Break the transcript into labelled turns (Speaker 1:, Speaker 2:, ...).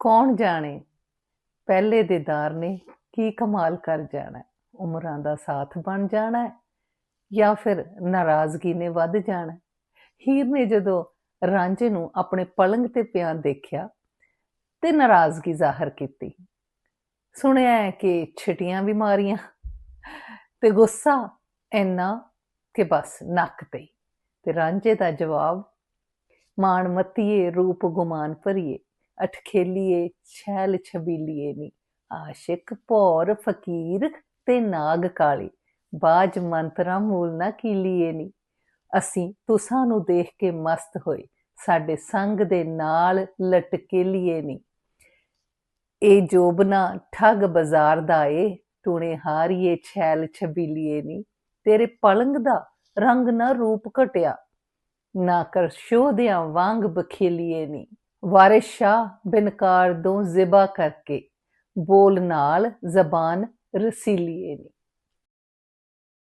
Speaker 1: ਕੌਣ ਜਾਣੇ? ਪਹਿਲੇ ਦੇਦਾਰ ਨੇ ਕੀ ਕਮਾਲ ਕਰ ਜਾਣਾ? ਉਮਰਾਂ ਦਾ ਸਾਥ ਬਣ ਜਾਣਾ ਜਾਂ ਫਿਰ ਨਾਰਾਜ਼ਗੀ ਨੇ ਵੱਧ ਜਾਣਾ ਹੀਰ ਨੇ ਜਦੋਂ ਰਾਂਝੇ ਨੂੰ ਆਪਣੇ ਪਲੰਗ ਤੇ ਪਿਆ ਦੇਖਿਆ ਤੇ ਨਾਰਾਜ਼ਗੀ ਜ਼ਾਹਰ ਕੀਤੀ। ਸੁਣਿਆ ਹੈ ਕਿ ਛਿਟੀਆਂ ਵੀ ਮਾਰੀਆਂ ਤੇ ਗੁੱਸਾ ਇੰਨਾ ਕਿ ਬਸ ਨੱਕ ਤੇ। ਹੀ। ਤੇ ਰਾਂਝੇ ਦਾ ਜਵਾਬ ਮਾਣ ਮਤੀਏ ਰੂਪ ਗੁਮਾਨ ਭਰੀਏ। ਅਠਖੇਲੀਏ, ਛੈਲ ਛਬੀਲੀਏ ਨੀ। ਆਸ਼ਿਕ, ਭੌਰ, ਫਕੀਰ ਤੇ ਨਾਗ ਕਾਲੀ। ਬਾਜ ਮੰਤਰਾ ਮੂਲ ਨਾ ਕੀਲੀਏ ਨੀ। ਅਸੀਂ ਤੁਸਾਂ ਨੂੰ ਦੇਖ ਕੇ ਮਸਤ ਹੋਏ। ਸਾਡੇ ਸੰਗ ਦੇ ਨਾਲ ਲਟਕੇਲੀਏ ਨੀ। ਇਹ ਜੋਬਨਾ ਠੱਗ ਬਾਜ਼ਾਰ ਦਾ ਏ। ਟੂਣੇ ਹਾਰੀਏ, ਛੈਲ ਛਬੀਲੀਏ ਨੀ। ਤੇਰੇ ਪਲੰਗ ਦਾ ਰੰਗ ਨਾ ਰੂਪ ਘਟਿਆ। ਨਾ ਕਰ ਸ਼ੋਧਿਆਂ ਵਾਂਗ ਬਖੇਲੀਏ ਨੀ। ਵਾਰਿਸ ਸ਼ਾਹ ਬਿਨਕਾਰ ਦੋ ਜ਼ਿਬਾ ਕਰਕੇ ਬੋਲ ਨਾਲ ਜ਼ਬਾਨ ਰਸੀਲੀਏ ਨੇ।